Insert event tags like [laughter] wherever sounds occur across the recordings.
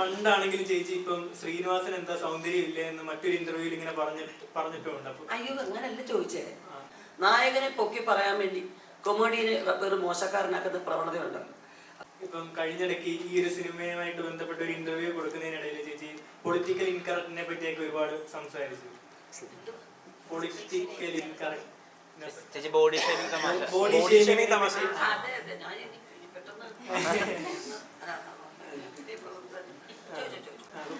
പണ്ടാണെങ്കിലും ചേച്ചി ഇപ്പം ശ്രീനിവാസൻ എന്താ സൗന്ദര്യം ഇല്ല എന്ന് മറ്റൊരു ഇന്റർവ്യൂവിൽ ഇങ്ങനെ പറഞ്ഞ പറഞ്ഞിട്ടുണ്ട്. അപ്പൊ അയ്യോ അങ്ങനല്ല ചോദിച്ചേ. നായകനെ പൊക്കി പറയാൻ വേണ്ടി കൊമേഡിയനെ ഒരു മോശക്കാരനാക്കുന്ന പ്രവണതയുണ്ട്. ഇപ്പം കഴിഞ്ഞിടയ്ക്ക് ഈ ഒരു സിനിമയുമായിട്ട് ബന്ധപ്പെട്ട ഒരു ഇന്റർവ്യൂ കൊടുക്കുന്നതിനിടയിൽ ചേച്ചി പൊളിറ്റിക്കൽ ഇൻകറക്റ്റിനെ പറ്റിയൊക്കെ ഒരുപാട് സംസാരിച്ചു. പൊളിറ്റിക്കൽ ഇൻകറക്റ്റ് ചേച്ചി ബോഡി ഷേമിംഗ് തമാശ. ബോഡി ഷേമിംഗ് തമാശ. [laughs]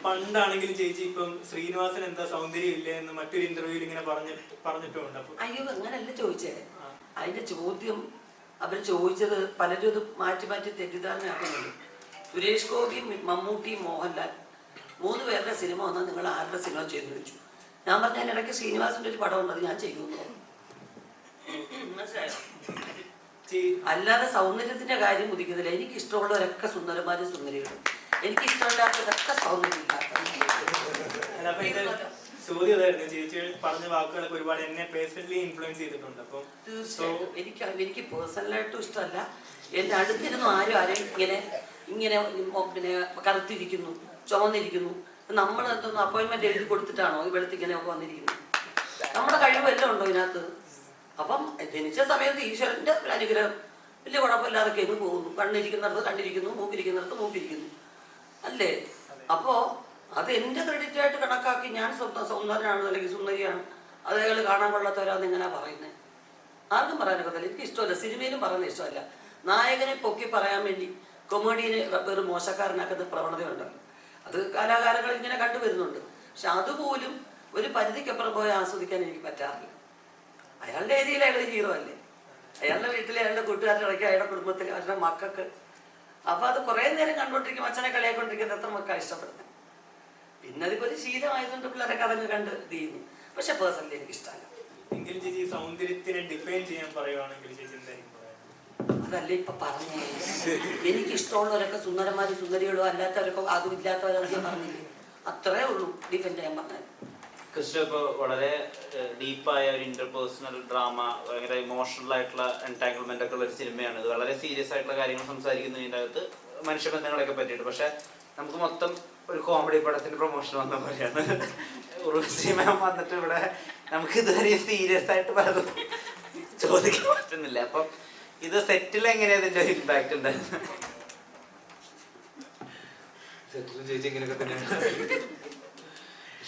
പണ്ടാണെങ്കിലും ചേച്ചി ഇപ്പം ശ്രീനിവാസൻ എന്താ സൗന്ദര്യം ഇല്ല എന്ന് മറ്റൊരു ഇന്റർവ്യൂവിൽ ഇങ്ങനെ പറഞ്ഞ പറഞ്ഞിട്ടുണ്ട്. അപ്പൊ അയ്യോ അങ്ങനല്ല ചോദിച്ചേ. അതിന്റെ ചോദ്യം അവർ ചോദിച്ചത് പലരും അത് മാറ്റി മാറ്റി തെറ്റിദ്ധാരണയാക്കുന്നുണ്ട് സുരേഷ് ഗോപി മമ്മൂട്ടി മോഹൻലാൽ മൂന്ന് പേരുടെ സിനിമ വന്നാൽ നിങ്ങൾ ആരുടെ സിനിമ ചെയ്തു വെച്ചു? ഞാൻ പറഞ്ഞ ഇടയ്ക്ക് ശ്രീനിവാസിന്റെ ഒരു പടം ഉണ്ടത് ഞാൻ ചെയ്യുന്നു അല്ലാതെ സൗന്ദര്യത്തിന്റെ കാര്യം ഉദിക്കുന്നില്ല. എനിക്ക് ഇഷ്ടമുള്ളവരൊക്കെ സുന്ദരന്മാരും സുന്ദരികളും. എനിക്ക് ഇഷ്ടമില്ലാത്തതൊക്കെ സൗന്ദര്യമില്ലാത്ത അല്ല, അപ്പൊ ഇത് ചോദ്യം അതായിരുന്നു. ചേച്ചി പറഞ്ഞ വാക്കുകളൊക്കെ ഒരുപാട് എന്നെ പേഴ്സണലി ഇൻഫ്ലുവൻസ് ചെയ്തിട്ടുണ്ട്. അപ്പം തീർച്ചയായും. എനിക്ക് എനിക്ക് പേഴ്സണലായിട്ടും ഇഷ്ടമല്ല. എന്റെ അടുത്തിരുന്നു ആരും ആരെയും ഇങ്ങനെ ഇങ്ങനെ പിന്നെ കറുത്തിരിക്കുന്നു ചുമന്നിരിക്കുന്നു. നമ്മൾ എന്തോന്ന് അപ്പോയിന്റ്മെന്റ് എഴുതി കൊടുത്തിട്ടാണോ ഇവിടുത്തെ ഇങ്ങനെയൊക്കെ വന്നിരിക്കുന്നത്? നമ്മുടെ കഴിവെല്ലാം ഉണ്ടോ ഇതിനകത്ത്? അപ്പം ജനിച്ച സമയത്ത് ഈശ്വരന്റെ അനുഗ്രഹം. വലിയ കുഴപ്പമില്ലാതൊക്കെ ഇന്ന് പോകുന്നു. കണ്ണിരിക്കുന്നിടത്ത് കണ്ടിരിക്കുന്നു മൂക്കിരിക്കുന്നിടത്ത് മൂക്കിരിക്കുന്നു. അല്ലേ? അപ്പോ അത് എന്റെ ക്രെഡിറ്റ് ആയിട്ട് കണക്കാക്കി ഞാൻ സൗന്ദര്യമാണ് അല്ലെങ്കിൽ സുന്ദരിയാണ്? അത് അയാൾ കാണാൻ കൊള്ളാത്തവരാന്ന് ഇങ്ങനെ പറയുന്നത് ആർക്കും പറയാനൊക്കത്തില്ല എനിക്ക് ഇഷ്ടമല്ല. സിനിമയിലും പറയുന്നത് ഇഷ്ടമല്ല. നായകനെ പൊക്കി പറയാൻ വേണ്ടി കൊമേഡിയനെ വെറും മോശക്കാരനാക്കുന്ന പ്രവണതയുണ്ട് അത് കലാകാരങ്ങൾ ഇങ്ങനെ കണ്ടുവരുന്നുണ്ട്. പക്ഷെ അതുപോലും ഒരു പരിധിക്കപ്പുറം പോയി ആസ്വദിക്കാൻ എനിക്ക് പറ്റാറില്ല. അയാളുടെ ഏരിയയിൽ അയാൾ ഹീറോ അല്ലേ? അയാളുടെ വീട്ടിലെ അയാളുടെ കൂട്ടുകാരുടെ ഇടയ്ക്ക് അയാളുടെ കുടുംബത്തിൽ അയാളുടെ മക്കൾക്ക് അപ്പൊ അത് കുറെ നേരം കണ്ടോണ്ടിരിക്കും അച്ഛനെ കളിയാക്കൊണ്ടിരിക്കുന്നത്. എത്ര മക്കൾ ഇഷ്ടപ്പെടുന്നത് പിന്നെ അതിപ്പോ ഒരു ശീലമായതുകൊണ്ട് പിള്ളേരൊക്കെ അതങ്ങ് കണ്ട് ചെയ്യുന്നു. പക്ഷെ പേഴ്സണലി എനിക്ക് ഇഷ്ടമല്ല എങ്കിലും ചേച്ചി സൗന്ദര്യത്തിനെ ഡിഫൈൻ ചെയ്യാൻ പറയുവാണെങ്കിൽ ചേച്ചി എന്തായിരിക്കും പറയുക അതല്ല ഇപ്പൊ പറഞ്ഞേ. എനിക്ക് ഇഷ്ടമുള്ളവരൊക്കെ സുന്ദരന്മാരും സുന്ദരികളോ അല്ലാത്തവരൊക്കെ അതും ഇല്ലാത്തവരൊക്കെ പറഞ്ഞില്ലേ? അത്രേ ഉള്ളൂ ഡിഫെൻഡ് ചെയ്യാൻ പറഞ്ഞത്. കൃഷ്ണ ഇപ്പോൾ വളരെ ഡീപ്പായ ഒരു ഇന്റർപേഴ്സണൽ ഡ്രാമ ഭയങ്കര ഇമോഷണൽ ആയിട്ടുള്ള എൻടാങ്കിൾമെന്റ് ഒക്കെ ഉള്ള ഒരു സിനിമയാണ് ഇത് വളരെ സീരിയസ് ആയിട്ടുള്ള കാര്യങ്ങൾ സംസാരിക്കുന്നതിന്റെ അകത്ത് മനുഷ്യബന്ധങ്ങളൊക്കെ പറ്റിയിട്ട് പക്ഷെ നമുക്ക് മൊത്തം ഒരു കോമഡി പടത്തിന്റെ പ്രൊമോഷൻ വന്ന പോലെയാണ്. ഉറുസി മാം വന്നിട്ട് ഇവിടെ നമുക്ക് ഇതുവരെ സീരിയസ് ആയിട്ട് പലതും ചോദിക്കാൻ പറ്റുന്നില്ല. അപ്പം ഇത് സെറ്റിൽ എങ്ങനെയാ ഇതിന്റെ ഇമ്പാക്ട് ഉണ്ടായിരുന്നത് സെറ്റിൽ ചേച്ചി ഇങ്ങനെയൊക്കെ തന്നെയാണ്.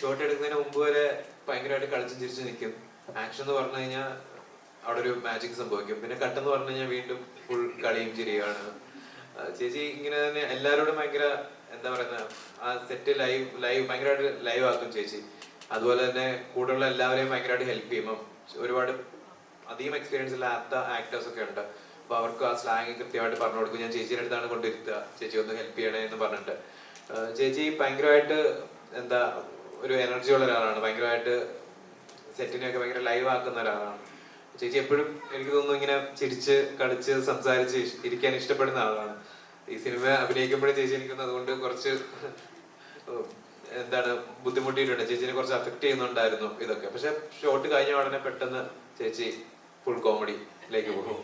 ഷോട്ട് എടുക്കുന്നതിന് മുമ്പ് വരെ ഭയങ്കരമായിട്ട് കളിച്ചും ചിരിച്ചു നിൽക്കും ആക്ഷൻ എന്ന് പറഞ്ഞു കഴിഞ്ഞാൽ അവിടെ ഒരു മാജിക് സംഭവിക്കും. പിന്നെ കട്ട് എന്ന് പറഞ്ഞു കഴിഞ്ഞാൽ വീണ്ടും ഫുൾ കളിയും ചിരിയാണ് ചേച്ചി ഇങ്ങനെ തന്നെ എല്ലാവരോടും ഭയങ്കര എന്താ പറയുന്ന ആ സെറ്റ് ലൈവ് ലൈവ് ഭയങ്കരമായിട്ട് ലൈവ് ആക്കും ചേച്ചി. അതുപോലെ തന്നെ കൂടെയുള്ള എല്ലാവരെയും ഭയങ്കരമായിട്ട് ഹെൽപ്പ് ചെയ്യും. ഒരുപാട് അധികം എക്സ്പീരിയൻസ് ഇല്ലാത്ത ആക്ടേഴ്സ് ഒക്കെ ഉണ്ട്. അപ്പൊ അവർക്ക് ആ സ്ലാങ് കൃത്യമായിട്ട് പറഞ്ഞു കൊടുക്കും. ഞാൻ ചേച്ചിയുടെ അടുത്താണ് കൊണ്ടിരുത്തുക ചേച്ചി ഒന്ന് ഹെൽപ്പ് ചെയ്യണേ എന്ന് പറഞ്ഞിട്ട്. ചേച്ചി ഭയങ്കരമായിട്ട് എന്താ ഒരു എനർജി ഉള്ള ഒരാളാണ്. ഭയങ്കരമായിട്ട് സെറ്റിനെയൊക്കെ ഭയങ്കര ലൈവ് ആക്കുന്ന ഒരാളാണ്. ചേച്ചി എപ്പോഴും എനിക്ക് തോന്നുന്നു ഇങ്ങനെ ചിരിച്ച് കളിച്ച് സംസാരിച്ച് ഇരിക്കാൻ ഇഷ്ടപ്പെടുന്ന ആളാണ്. ഈ സിനിമ അഭിനയിക്കുമ്പോഴും ചേച്ചി എനിക്കൊന്ന് അതുകൊണ്ട് കുറച്ച് എന്താണ് ബുദ്ധിമുട്ടിയിട്ടുണ്ട്. ചേച്ചിനെ കുറച്ച് അഫക്റ്റ് ചെയ്യുന്നുണ്ടായിരുന്നു ഇതൊക്കെ. പക്ഷെ ഷോട്ട് കഴിഞ്ഞ ഉടനെ പെട്ടെന്ന് ചേച്ചി ഫുൾ കോമഡിയിലേക്ക് പോകും.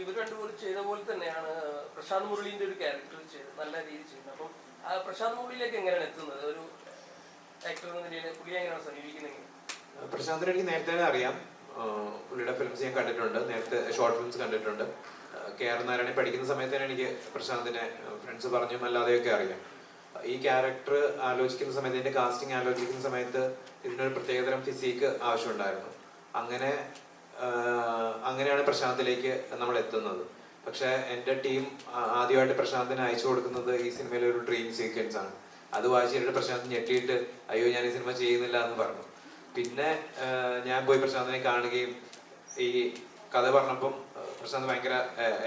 ഇവർ രണ്ടുപേരും ചെയ്ത പോലെ തന്നെയാണ്. പ്രശാന്ത് മുരളീന്റെ ഒരു ക്യാരക്ടർ ചെയ്ത് നല്ല രീതിയിൽ ചെയ്യുന്നത്. അപ്പം പ്രശാന്ത് മുരളിയിലേക്ക് എങ്ങനെയാണ് എത്തുന്നത്? ഒരു എങ്ങനെയാണ് എനിക്ക് നേരത്തെ അറിയാം. പുള്ളിയുടെ ഫിലിംസ് ഞാൻ കണ്ടിട്ടുണ്ട്. നേരത്തെ ഷോർട്ട് ഫിലിംസ് കണ്ടിട്ടുണ്ട്. കെ ആർ നാരായണൻ പഠിക്കുന്ന സമയത്ത് തന്നെ എനിക്ക് പ്രശാന്തിനെ ഫ്രണ്ട്സ് പറഞ്ഞും അല്ലാതെയൊക്കെ അറിയാം. ഈ ക്യാരക്ടർ ആലോചിക്കുന്ന സമയത്ത് ഇതിന്റെ കാസ്റ്റിംഗ് ആലോചിക്കുന്ന സമയത്ത് ഇതിനൊരു പ്രത്യേകതരം ഫിസിക്ക് ആവശ്യമുണ്ടായിരുന്നു. അങ്ങനെ അങ്ങനെയാണ് പ്രശാന്തിലേക്ക് നമ്മൾ എത്തുന്നത്. പക്ഷെ എന്റെ ടീം ആദ്യമായിട്ട് പ്രശാന്തിന് അയച്ചു കൊടുക്കുന്നത് ഈ സിനിമയിലെ ഒരു ഡ്രീം സീക്വൻസ് ആണ്. അത് വായിച്ചിട്ട് പ്രശാന്ത് ഞെട്ടിയിട്ട് അയ്യോ ഞാൻ ഈ സിനിമ ചെയ്യുന്നില്ല എന്ന് പറഞ്ഞു. പിന്നെ ഞാൻ പോയി പ്രശാന്തിനെ കാണുകയും ഈ കഥ പറഞ്ഞപ്പം പ്രശാന്ത് ഭയങ്കര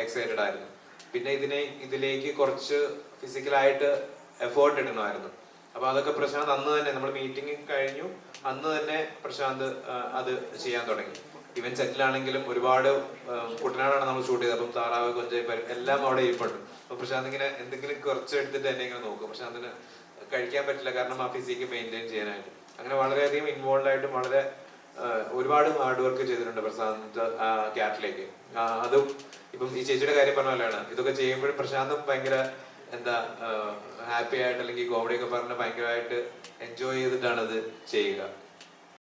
എക്സൈറ്റഡ് ആയിരുന്നു. പിന്നെ ഇതിനെ ഇതിലേക്ക് കുറച്ച് ഫിസിക്കലായിട്ട് എഫേർട്ട് ഇടണമായിരുന്നു. അപ്പൊ അതൊക്കെ പ്രശാന്ത് അന്ന് തന്നെ നമ്മൾ മീറ്റിംഗ് കഴിഞ്ഞു. അന്ന് തന്നെ പ്രശാന്ത് അത് ചെയ്യാൻ തുടങ്ങി. ഇവൻ സെറ്റിലാണെങ്കിലും ഒരുപാട് കുട്ടനാടാണ് നമ്മൾ ഷൂട്ട് ചെയ്തത്. അപ്പം താറാവ് കൊഞ്ചായി എല്ലാം അവിടെ ഇരിപ്പുണ്ട്. അപ്പൊ പ്രശാന്ത് ഇങ്ങനെ എന്തെങ്കിലും കുറച്ച് എടുത്തിട്ട് എന്നെ ഇങ്ങനെ നോക്കും. പ്രശാന്തിന് കഴിക്കാൻ പറ്റില്ല. കാരണം ആ ഫിസിക്ക് മെയിന്റെയിൻ ചെയ്യാനായിട്ട്. അങ്ങനെ വളരെയധികം ഇൻവോൾവ് ആയിട്ട് വളരെ ഒരുപാട് ഹാർഡ് വർക്ക് ചെയ്തിട്ടുണ്ട് പ്രശാന്ത് ക്യാറ്റിലേക്ക് അതും ഇപ്പം ഈ ചേച്ചിയുടെ കാര്യം പറഞ്ഞ പോലെയാണ്. ഇതൊക്കെ ചെയ്യുമ്പോഴും പ്രശാന്തും ഭയങ്കര എന്താ ഹാപ്പി ആയിട്ട് അല്ലെങ്കിൽ കോമഡി ഒക്കെ പറഞ്ഞ് ഭയങ്കരമായിട്ട് എൻജോയ് ചെയ്തിട്ടാണ് അത് ചെയ്യുക.